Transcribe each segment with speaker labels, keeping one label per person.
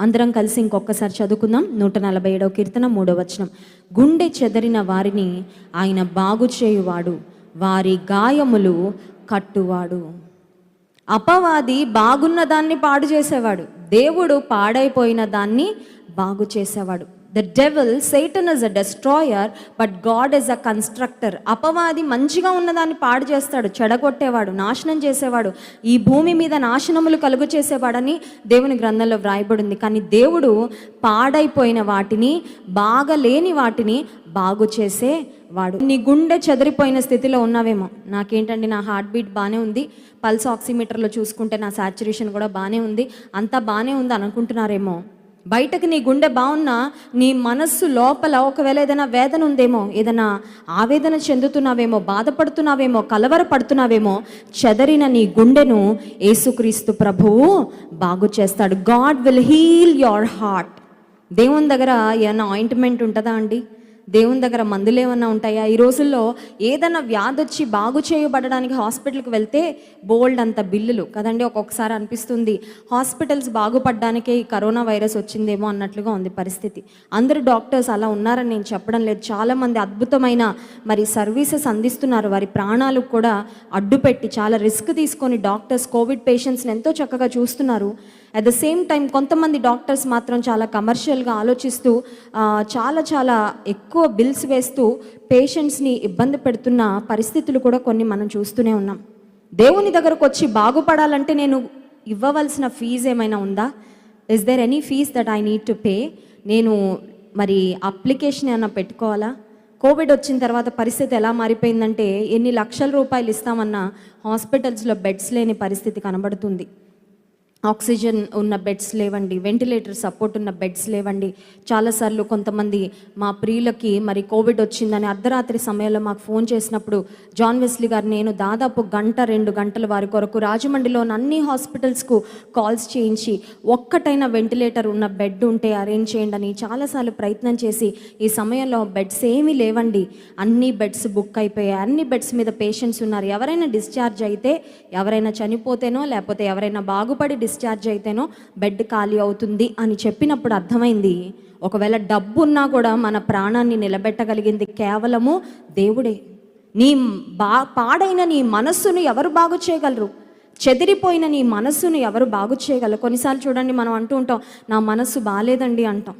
Speaker 1: అందరం కలిసి ఇంకొకసారి చదువుకుందాం. నూట నలభై ఏడవ కీర్తన మూడో వచనం. గుండె చెదరిన వారిని ఆయన బాగు చేయువాడు వారి గాయములు కట్టువాడు. అపవాది బాగున్న దాన్ని పాడు చేసేవాడు దేవుడు పాడైపోయిన దాన్ని బాగు చేసేవాడు. The devil Satan is a destroyer but God is a constructor అపవాది మంచిగా ఉన్నదాన్ని పాడు చేస్తాడు చెడగొట్టేవాడు నాశనం చేసేవాడు ఈ భూమి మీద నాశనములు కలుగు చేసేవాడని దేవుని గ్రంథంలో వ్రాయబడింది. కానీ దేవుడు పాడైపోయిన వాటిని బాగలేని వాటిని బాగు చేసే వాడు నీ గుండె చెదిరిపోయిన స్థితిలో ఉన్నావేమో. నాకేంటండి నా హార్ట్ బీట్ బాగానే ఉంది. పల్స్ ఆక్సిమీటర్లో చూసుకుంటే నా సాచురేషన్ కూడా బాగానే ఉంది. అంతా బాగానే ఉంది అనుకుంటున్నారేమో. బయటకు నీ గుండె బాగున్నా నీ మనస్సు లోపల ఒకవేళ ఏదైనా వేదన ఉందేమో ఏదైనా ఆవేదన చెందుతున్నావేమో బాధపడుతున్నావేమో కలవరపడుతున్నావేమో చెదరిన నీ గుండెను యేసుక్రీస్తు ప్రభువు బాగు చేస్తాడు. God will heal your heart. దేవుని దగ్గర ఏమైనా ఆయింట్మెంట్ ఉంటుందా అండి? దేవుని దగ్గర మందులు ఏమన్నా ఉంటాయా? ఈ రోజుల్లో ఏదైనా వ్యాధి వచ్చి బాగు చేయబడడానికి హాస్పిటల్కి వెళ్తే బోల్డ్ అంత బిల్లులు. కదండి? ఒక్కొక్కసారి అనిపిస్తుంది హాస్పిటల్స్ బాగుపడడానికే ఈ కరోనా వైరస్ వచ్చిందేమో అన్నట్లుగా ఉంది పరిస్థితి. అందరు డాక్టర్స్ అలా ఉన్నారని నేను చెప్పడం లేదు. చాలామంది అద్భుతమైన మరి సర్వీసెస్ అందిస్తున్నారు. వారి ప్రాణాలు కూడా అడ్డుపెట్టి చాలా రిస్క్ తీసుకొని డాక్టర్స్ కోవిడ్ పేషెంట్స్ని ఎంతో చక్కగా చూస్తున్నారు. అట్ ద సేమ్ టైం కొంతమంది డాక్టర్స్ మాత్రం చాలా కమర్షియల్గా ఆలోచిస్తూ చాలా చాలా ఎక్కువ బిల్స్ వేస్తూ పేషెంట్స్ని ఇబ్బంది పెడుతున్న పరిస్థితులు కూడా కొన్ని మనం చూస్తూనే ఉన్నాం. దేవుని దగ్గరకు వచ్చి బాగుపడాలంటే నేను ఇవ్వవలసిన ఫీజు ఏమైనా ఉందా? Is there any fees that I need to pay నేను మరి అప్లికేషన్ ఏమైనా పెట్టుకోవాలా? కోవిడ్ వచ్చిన తర్వాత పరిస్థితి ఎలా మారిపోయిందంటే ఎన్ని లక్షల రూపాయలు ఇస్తామన్నా హాస్పిటల్స్లో బెడ్స్ లేని పరిస్థితి కనబడుతుంది. ఆక్సిజన్ ఉన్న బెడ్స్ లేవండి వెంటిలేటర్ సపోర్ట్ ఉన్న బెడ్స్ లేవండి. చాలాసార్లు కొంతమంది మా ప్రియులకి మరి కోవిడ్ వచ్చిందని అర్ధరాత్రి సమయంలో మాకు ఫోన్ చేసినప్పుడు జాన్ వెస్లీ గారు నేను దాదాపు గంట రెండు గంటల వారి కొరకు రాజమండ్రిలోని అన్ని హాస్పిటల్స్కు కాల్స్ చేయించి ఒక్కటైనా వెంటిలేటర్ ఉన్న బెడ్ ఉంటే అరేంజ్ చేయండి అని చాలాసార్లు ప్రయత్నం చేసి ఈ సమయంలో బెడ్స్ ఏమీ లేవండి. అన్ని బెడ్స్ బుక్ అయిపోయాయి. అన్ని బెడ్స్ మీద పేషెంట్స్ ఉన్నారు. ఎవరైనా డిశ్చార్జ్ అయితే ఎవరైనా చనిపోతేనో లేకపోతే ఎవరైనా బాగుపడి డిశ్చార్జ్ అయితేనో బెడ్ ఖాళీ అవుతుంది అని చెప్పినప్పుడు అర్థమైంది. ఒకవేళ డబ్బు ఉన్నా కూడా మన ప్రాణాన్ని నిలబెట్టగలిగింది కేవలము దేవుడే. నీ బా పాడైన నీ మనస్సును ఎవరు బాగు చేయగలరు? చెదిరిపోయిన నీ మనస్సును ఎవరు బాగు చేయగలరు? కొన్నిసార్లు చూడండి మనం అంటూ ఉంటాం నా మనస్సు బాగాలేదండి అంటాం.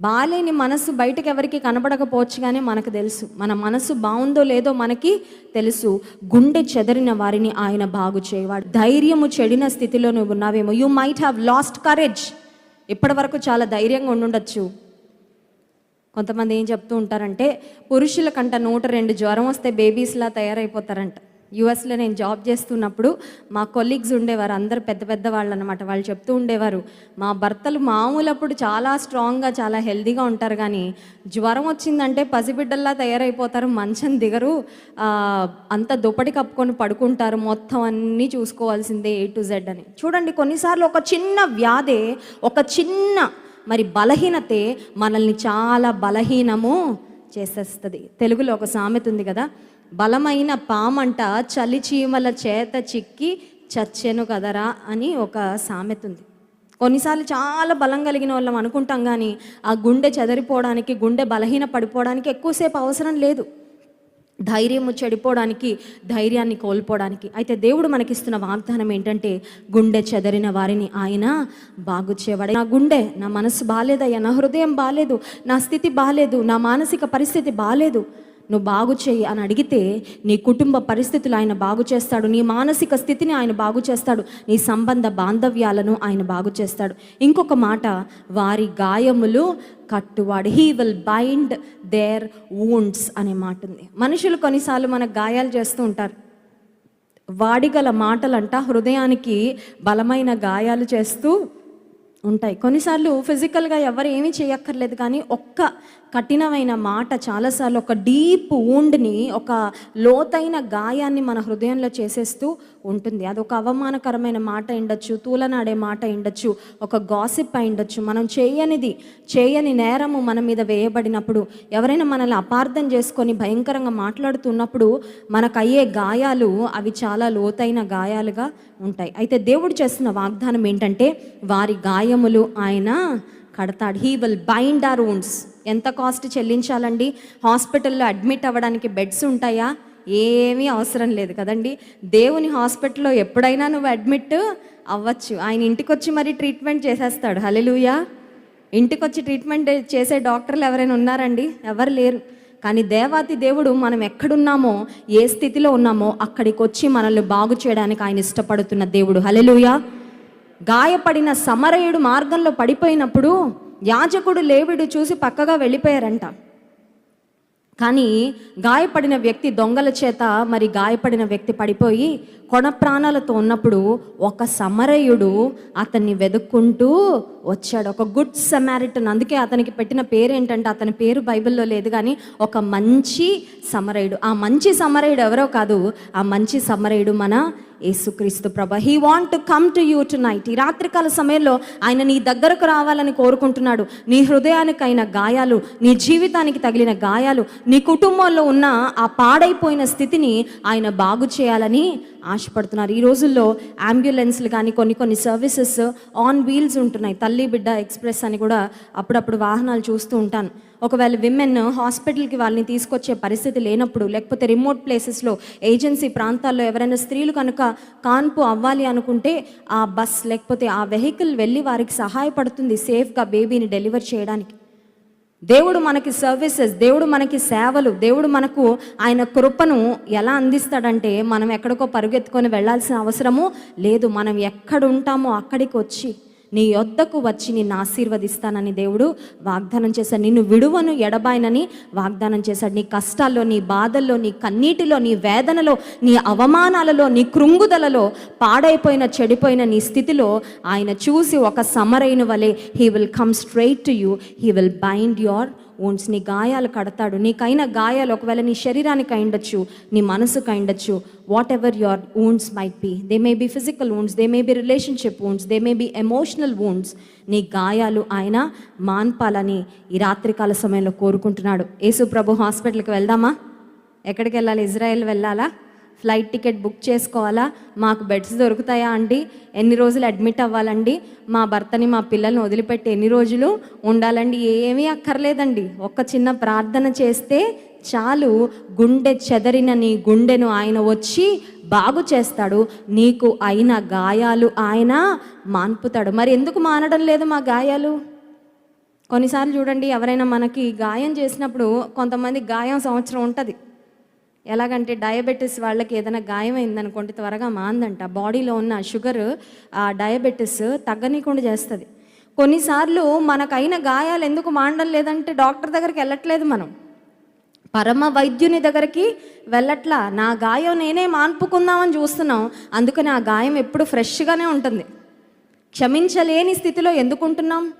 Speaker 1: బాలేని మనసు బయటకు ఎవరికి కనబడకపోవచ్చు కానీ మనకు తెలుసు. మన మనసు బాగుందో లేదో మనకి తెలుసు. గుండె చెదరిన వారిని ఆయన బాగు చేయవాడు. ధైర్యము చెడిన స్థితిలో నువ్వు ఉన్నావేమో. You might have lost courage ఇప్పటి వరకు చాలా ధైర్యంగా ఉండుండొచ్చు. కొంతమంది ఏం చెప్తూ ఉంటారంటే పురుషుల కంట నూట రెండు జ్వరం వస్తే బేబీస్లా తయారైపోతారంట. యుఎస్లో నేను జాబ్ చేస్తున్నప్పుడు మా కొలీగ్స్ ఉండేవారు అందరు పెద్ద పెద్ద వాళ్ళు అనమాట వాళ్ళు చెప్తూ ఉండేవారు మా భర్తలు మామూలప్పుడు చాలా స్ట్రాంగ్గా చాలా హెల్దీగా ఉంటారు కానీ జ్వరం వచ్చిందంటే పసిబిడ్డల్లా తయారైపోతారు మంచం దిగరు అంత దుప్పటి కప్పుకొని పడుకుంటారు మొత్తం అన్నీ చూసుకోవాల్సిందే ఏ టు జెడ్ అని. చూడండి కొన్నిసార్లు ఒక చిన్న వ్యాధే ఒక చిన్న మరి బలహీనతే మనల్ని చాలా బలహీనము చేసేస్తుంది. తెలుగులో ఒక సామెత ఉంది కదా బలమైన పామంట చలి చీమల చేత చిక్కి చచ్చెను కదరా అని ఒక సామెత ఉంది. కొన్నిసార్లు చాలా బలం కలిగిన వాళ్ళం అనుకుంటాం కానీ ఆ గుండె చెదరిపోవడానికి గుండె బలహీన పడిపోవడానికి ఎక్కువసేపు అవసరం లేదు. ధైర్యము చెడిపోవడానికి ధైర్యాన్ని కోల్పోవడానికి. అయితే దేవుడు మనకిస్తున్న వాగ్దానం ఏంటంటే గుండె చెదరిన వారిని ఆయన బాగు నా గుండె నా మనసు బాగాలేదయ్యా నా హృదయం బాగాలేదు నా స్థితి బాగాలేదు నా మానసిక పరిస్థితి బాగాలేదు నువ్వు బాగు చేయి అని అడిగితే నీ కుటుంబ పరిస్థితులు ఆయన బాగు చేస్తాడు నీ మానసిక స్థితిని ఆయన బాగు చేస్తాడు నీ సంబంధ బాంధవ్యాలను ఆయన బాగు చేస్తాడు. ఇంకొక మాట వారి గాయములు కట్టువాడు. He will bind their wounds అనే మాట ఉంది. మనుషులు కొన్నిసార్లు మనకు గాయాలు చేస్తూ ఉంటారు. వాడిగల మాటలంట హృదయానికి బలమైన గాయాలు చేస్తూ ఉంటాయి. కొన్నిసార్లు ఫిజికల్గా ఎవరు ఏమీ చేయక్కర్లేదు కానీ ఒక్క కఠినమైన మాట చాలాసార్లు ఒక డీప్ ఊండ్ని ఒక లోతైన గాయాన్ని మన హృదయంలో చేసేస్తూ ఉంటుంది. అది ఒక అవమానకరమైన మాట ఇండొచ్చు తూలనాడే మాట ఇండొచ్చు ఒక గాసిప్ అయిండొచ్చు. మనం చేయనిది చేయని నేరము మన మీద వేయబడినప్పుడు ఎవరైనా మనల్ని అపార్థం చేసుకొని భయంకరంగా మాట్లాడుతున్నప్పుడు మనకు అయ్యే గాయాలు అవి చాలా లోతైన గాయాలుగా ఉంటాయి. అయితే దేవుడు చేస్తున్న వాగ్దానం ఏంటంటే వారి గాయములు ఆయన కడతాడు. He will bind our wounds. ఎంత కాస్ట్ చెల్లించాలండి? హాస్పిటల్లో అడ్మిట్ అవ్వడానికి బెడ్స్ ఉంటాయా? ఏమీ అవసరం లేదు కదండి. దేవుని హాస్పిటల్లో ఎప్పుడైనా నువ్వు అడ్మిట్ అవ్వచ్చు. ఆయన ఇంటికి వచ్చి మరి ట్రీట్మెంట్ చేసేస్తాడు. హలెలుయా ఇంటికి వచ్చి ట్రీట్మెంట్ చేసే డాక్టర్లు ఎవరైనా ఉన్నారండి? ఎవరు లేరు. కానీ దేవాతి దేవుడు మనం ఎక్కడున్నామో ఏ స్థితిలో ఉన్నామో అక్కడికి వచ్చి మనల్ని బాగు చేయడానికి ఆయన ఇష్టపడుతున్న దేవుడు. హలెలుయా గాయపడిన సమరయుడు మార్గంలో పడిపోయినప్పుడు యాజకుడు లేవిడు చూసి పక్కగా వెళ్ళిపోయారంట. కానీ గాయపడిన వ్యక్తి దొంగల చేత మరి గాయపడిన వ్యక్తి పడిపోయి కొన ప్రాణాలతో ఉన్నప్పుడు ఒక సమరయుడు అతన్ని వెతుక్కుంటూ వచ్చాడు. ఒక గుడ్ సమారిటన్ అందుకే అతనికి పెట్టిన పేరు ఏంటంటే అతని పేరు బైబిల్లో లేదు కానీ ఒక మంచి సమరయుడు. ఆ మంచి సమరయుడు ఎవరో కాదు ఆ మంచి సమరయుడు మన యేసుక్రీస్తు ప్రభ. He want to come to you tonight ఈ రాత్రికాల సమయంలో ఆయన నీ దగ్గరకు రావాలని కోరుకుంటున్నాడు. నీ హృదయానికైన గాయాలు నీ జీవితానికి తగిలిన గాయాలు నీ కుటుంబంలో ఉన్న ఆ పాడైపోయిన స్థితిని ఆయన బాగు చేయాలని ఆశపడుతున్నారు. ఈ రోజుల్లో అంబులెన్స్లు కానీ కొన్ని కొన్ని సర్వీసెస్ ఆన్ వీల్స్ ఉంటున్నాయి. తల్లి బిడ్డ ఎక్స్ప్రెస్ అని కూడా అప్పుడప్పుడు వాహనాలు చూస్తూ ఉంటాను. ఒకవేళ విమెన్ హాస్పిటల్కి వాళ్ళని తీసుకొచ్చే పరిస్థితి లేనప్పుడు లేకపోతే రిమోట్ ప్లేసెస్లో ఏజెన్సీ ప్రాంతాల్లో ఎవరైనా స్త్రీలు కనుక కాన్పు అవ్వాలి అనుకుంటే ఆ బస్ లేకపోతే ఆ వెహికల్ వెళ్ళి వారికి సహాయపడుతుంది సేఫ్గా బేబీని డెలివర్ చేయడానికి. దేవుడు మనకి సర్వీసెస్ దేవుడు మనకి సేవలు దేవుడు మనకు ఆయన కృపను ఎలా అందిస్తాడంటే మనం ఎక్కడికో పరుగెత్తుకొని వెళ్ళాల్సిన అవసరము లేదు. మనం ఎక్కడ ఉంటామో అక్కడికి వచ్చి నీ యొద్దకు వచ్చి నిన్ను ఆశీర్వదిస్తానని దేవుడు వాగ్దానం చేశాడు. నిన్ను విడువను ఎడబాయనని వాగ్దానం చేశాడు. నీ కష్టాల్లో నీ బాధల్లో నీ కన్నీటిలో నీ వేదనలో నీ అవమానాలలో నీ కృంగుదలలో పాడైపోయిన చెడిపోయిన నీ స్థితిలో ఆయన చూసి ఒక సమరైన వలె he will come straight to you he will bind your wounds నీ గాయాలు కడతాడు. నీకైన గాయాలు ఒకవేళ నీ శరీరానికి అయిండొచ్చు నీ మనసుకు అయిండొచ్చు whatever your wounds might be they may be physical wounds they may be relationship wounds they may be emotional wounds. నీ గాయాలు ఆయన మాన్పాలని ఈ రాత్రికాల సమయంలో కోరుకుంటున్నాడు. యేసు ప్రభు హాస్పిటల్కి వెళ్దామా? ఎక్కడికి వెళ్ళాలి? ఇజ్రాయెల్ వెళ్ళాలా? ఫ్లైట్ టికెట్ బుక్ చేసుకోవాలా? మాకు బెడ్స్ దొరుకుతాయా అండి? ఎన్ని రోజులు అడ్మిట్ అవ్వాలండి? మా భర్తని మా పిల్లల్ని వదిలిపెట్టి ఎన్ని రోజులు ఉండాలండి? ఏమీ అక్కర్లేదండి. ఒక్క చిన్న ప్రార్థన చేస్తే చాలు. గుండె చెదరిన నీ గుండెను ఆయన వచ్చి బాగు చేస్తాడు. నీకు అయిన గాయాలు ఆయన మాన్పుతాడు. మరి ఎందుకు మానడం లేదు మా గాయాలు? కొన్నిసార్లు చూడండి ఎవరైనా మనకి గాయం చేసినప్పుడు కొంతమంది గాయం సంవత్సరం ఉంటుంది. ఎలాగంటే డయాబెటీస్ వాళ్ళకి ఏదైనా గాయం అయిందనుకోండి త్వరగా మాందంట. బాడీలో ఉన్న షుగర్ ఆ డయాబెటీస్ తగ్గనీయకుండా చేస్తుంది. కొన్నిసార్లు మనకైన గాయాలు ఎందుకు మాండం లేదంటే డాక్టర్ దగ్గరికి వెళ్ళట్లేదు మనం. పరమ వైద్యుని దగ్గరికి వెళ్ళట్లా. నా గాయం నేనే మాన్పుకుందామని చూస్తున్నాం. అందుకని ఆ గాయం ఎప్పుడు ఫ్రెష్గానే ఉంటుంది. క్షమించలేని స్థితిలో ఎందుకుంటున్నాం?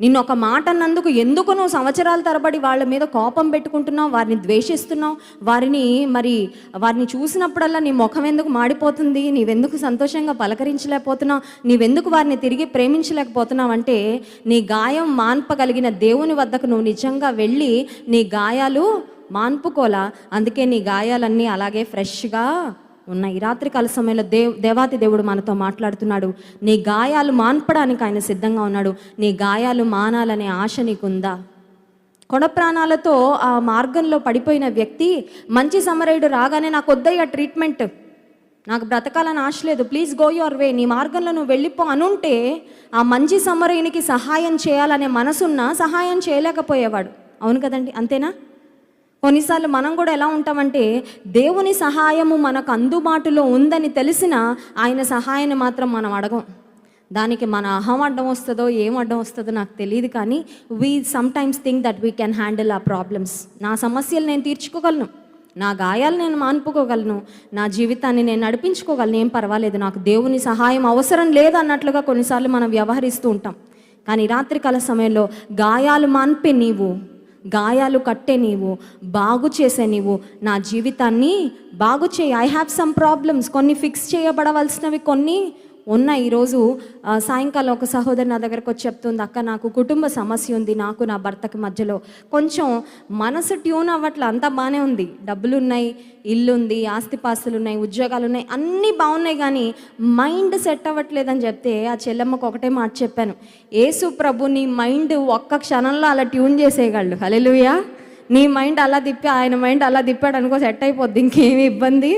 Speaker 1: నిన్ను ఒక మాట అన్నందుకు ఎందుకు నువ్వు సంవత్సరాల తరబడి వాళ్ళ మీద కోపం పెట్టుకుంటున్నావు? వారిని ద్వేషిస్తున్నావు? వారిని మరి వారిని చూసినప్పుడల్లా నీ ముఖం ఎందుకు మాడిపోతుంది? నీవెందుకు సంతోషంగా పలకరించలేకపోతున్నావు? నీవెందుకు వారిని తిరిగి ప్రేమించలేకపోతున్నావు? అంటే నీ గాయం మాన్పగలిగిన దేవుని వద్దకు నువ్వు నిజంగా వెళ్ళి నీ గాయాలు మాన్పుకోలా? అందుకే నీ గాయాలన్నీ అలాగే ఫ్రెష్గా ఉన్నాయి. రాత్రి కాల సమయంలో దేవ్ దేవాతి దేవుడు మనతో మాట్లాడుతున్నాడు. నీ గాయాలు మాన్పడానికి ఆయన సిద్ధంగా ఉన్నాడు. నీ గాయాలు మానాలనే ఆశ నీకుందా? కొడ ప్రాణాలతో ఆ మార్గంలో పడిపోయిన వ్యక్తి మంచి సమరయుడు రాగానే నాకు వద్దయ్యా ట్రీట్మెంట్. నాకు బ్రతకాలని ఆశ లేదు. Please go your way. నీ మార్గంలో నువ్వు వెళ్ళిపో అనుంటే ఆ మంచి సమరయునికి సహాయం చేయాలనే మనసున్న సహాయం చేయలేకపోయేవాడు. అవును కదండి. అంతేనా? కొన్నిసార్లు మనం కూడా ఎలా ఉంటామంటే దేవుని సహాయము మనకు అందుబాటులో ఉందని తెలిసిన ఆయన సహాయాన్ని మాత్రం మనం అడగం. దానికి మన అహం అడ్డం వస్తుందో ఏం అడ్డం వస్తుందో నాకు తెలియదు కానీ we sometimes think that we can handle ఆ ప్రాబ్లమ్స్ నా సమస్యలు నేను తీర్చుకోగలను. నా గాయాలు నేను మాన్పుకోగలను నా జీవితాన్ని నేను నడిపించుకోగలను. ఏం పర్వాలేదు. నాకు దేవుని సహాయం అవసరం లేదు అన్నట్లుగా కొన్నిసార్లు మనం వ్యవహరిస్తూ ఉంటాం. కానీ రాత్రికాల సమయంలో గాయాలు మాన్పే నీవు. గాయాలు కట్టే నీవు బాగు చేసే నీవు నా జీవితాన్ని బాగు చేయి. ఐ హ్యావ్ సమ్ ప్రాబ్లమ్స్ కొన్ని ఫిక్స్ చేయబడవలసినవి కొన్ని ఉన్న ఈరోజు సాయంకాలం ఒక సహోదరి నా దగ్గరకు వచ్చి చెప్తుంది అక్క నాకు కుటుంబ సమస్య ఉంది నాకు నా భర్తకి మధ్యలో. కొంచెం మనసు ట్యూన్ అవ్వట్లే అంతా బాగానే ఉంది. డబ్బులు ఉన్నాయి ఇల్లు ఉంది ఆస్తిపాస్తులు ఉన్నాయి ఉద్యోగాలు ఉన్నాయి అన్నీ బాగున్నాయి కానీ మైండ్ సెట్ అవ్వట్లేదని చెప్తే ఆ చెల్లెమ్మకు ఒకటే మాట చెప్పాను. ఏసు ప్రభు నీ మైండ్ ఒక్క క్షణంలో అలా ట్యూన్ చేసేయగలడు. హలెలుయా నీ మైండ్ అలా తిప్పి ఆయన మైండ్ అలా తిప్పాడు అనుకో సెట్ అయిపోద్ది ఇంకేమి ఇబ్బంది.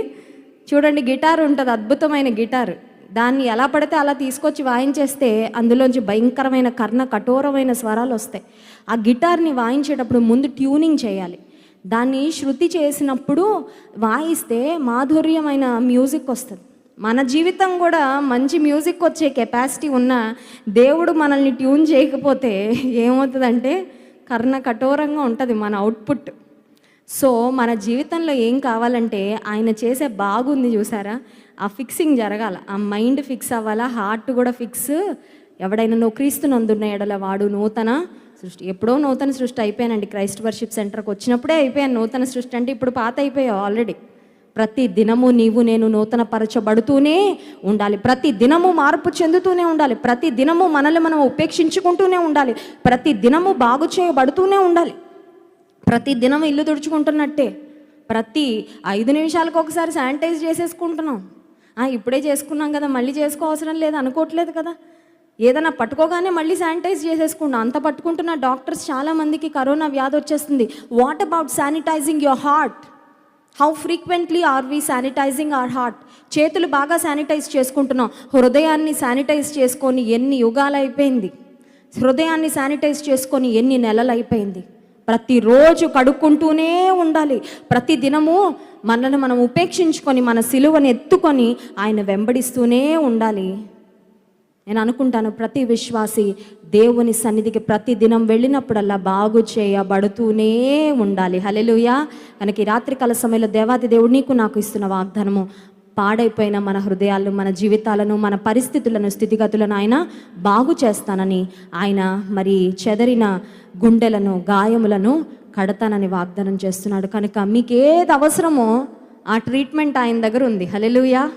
Speaker 1: చూడండి గిటార్ ఉంటుంది అద్భుతమైన గిటార్. దాన్ని ఎలా పడితే అలా తీసుకొచ్చి వాయించేస్తే అందులోంచి భయంకరమైన కర్ణ కఠోరమైన స్వరాలు వస్తాయి. ఆ గిటార్ని వాయించేటప్పుడు ముందు ట్యూనింగ్ చేయాలి. దాన్ని శృతి చేసినప్పుడు వాయిస్తే మాధుర్యమైన మ్యూజిక్ వస్తుంది. మన జీవితం కూడా మంచి మ్యూజిక్ వచ్చే కెపాసిటీ ఉన్న దేవుడు మనల్ని ట్యూన్ చేయకపోతే ఏమవుతుందంటే కర్ణ కఠోరంగా ఉంటుంది మన అవుట్పుట్. సో మన జీవితంలో ఏం కావాలంటే ఆయన చేసే బాగుంది చూసారా? ఆ ఫిక్సింగ్ జరగాల. ఆ మైండ్ ఫిక్స్ అవ్వాలా హార్ట్ కూడా ఫిక్స్ ఎవడైనా నువ్వు క్రీస్తు నందున్న ఎడల వాడు నూతన సృష్టి. ఎప్పుడో నూతన సృష్టి అయిపోయానండి. క్రైస్ట్ వర్షిప్ సెంటర్కి వచ్చినప్పుడే అయిపోయాను. నూతన సృష్టి అంటే ఇప్పుడు పాత అయిపోయావు ఆల్రెడీ ప్రతి దినము నీవు నేను నూతన పరచబడుతూనే ఉండాలి. ప్రతి దినము మార్పు చెందుతూనే ఉండాలి. ప్రతి దినము మనల్ని మనం ఉపేక్షించుకుంటూనే ఉండాలి. ప్రతి దినము బాగు చేయబడుతూనే ఉండాలి. ప్రతి దినం ఇల్లు తుడుచుకుంటున్నట్టే. ప్రతి ఐదు నిమిషాలకు ఒకసారి శానిటైజ్ చేసేసుకుంటున్నాం. ఇప్పుడే చేసుకున్నాం కదా మళ్ళీ చేసుకో అవసరం లేదు అనుకోవట్లేదు కదా. ఏదైనా పట్టుకోగానే మళ్ళీ శానిటైజ్ చేసేసుకున్నాం అంత పట్టుకుంటున్న డాక్టర్స్ చాలా మందికి కరోనా వ్యాధి వచ్చేస్తుంది. What about sanitising your heart how frequently are we sanitising our heart చేతులు బాగా శానిటైజ్ చేసుకుంటున్నాం. హృదయాన్ని శానిటైజ్ చేసుకొని ఎన్ని యుగాలు అయిపోయింది? హృదయాన్ని శానిటైజ్ చేసుకొని ఎన్ని నెలలు అయిపోయింది? ప్రతిరోజు కడుక్కుంటూనే ఉండాలి. ప్రతి దినము మనల్ని మనం ఉపేక్షించుకొని మన సిలువను ఎత్తుకొని ఆయన వెంబడిస్తూనే ఉండాలి. నేను అనుకుంటాను ప్రతి విశ్వాసి దేవుని సన్నిధికి ప్రతి దినం వెళ్ళినప్పుడల్లా బాగు చేయబడుతూనే ఉండాలి. హలెలుయా కనుక ఈ రాత్రికాల సమయంలో దేవాది దేవుడు నీకు నాకు ఇస్తున్న వాగ్దానము పాడైపోయిన మన హృదయాలను మన జీవితాలను మన పరిస్థితులను స్థితిగతులను ఆయన బాగు చేస్తానని ఆయన మరి చెదరిన గుండెలను గాయములను కడతానని వాగ్దానం చేస్తున్నాడు. కనుక మీకు ఏది అవసరమో ఆ ట్రీట్మెంట్ ఆయన దగ్గర ఉంది. హలెలుయా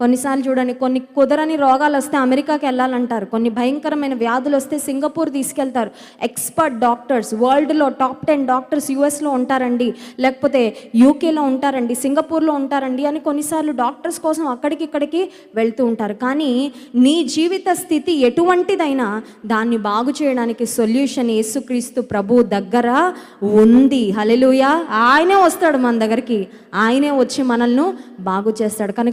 Speaker 1: కొన్నిసార్లు చూడండి కొన్ని కుదరని రోగాలు వస్తే అమెరికాకి వెళ్ళాలంటారు. కొన్ని భయంకరమైన వ్యాధులు వస్తే సింగపూర్ తీసుకెళ్తారు. ఎక్స్పర్ట్ డాక్టర్స్ వరల్డ్లో టాప్ టెన్ డాక్టర్స్ యూఎస్లో ఉంటారండి. లేకపోతే యూకేలో ఉంటారండి సింగపూర్లో ఉంటారండి అని కొన్నిసార్లు డాక్టర్స్ కోసం అక్కడికి ఇక్కడికి వెళ్తూ ఉంటారు. కానీ నీ జీవిత స్థితి ఎటువంటిదైనా దాన్ని బాగు చేయడానికి సొల్యూషన్ యేసుక్రీస్తు ప్రభు దగ్గర ఉంది. హలెలుయా ఆయనే వస్తాడు మన దగ్గరికి. ఆయనే వచ్చి మనల్ని బాగు చేస్తాడు. కనుక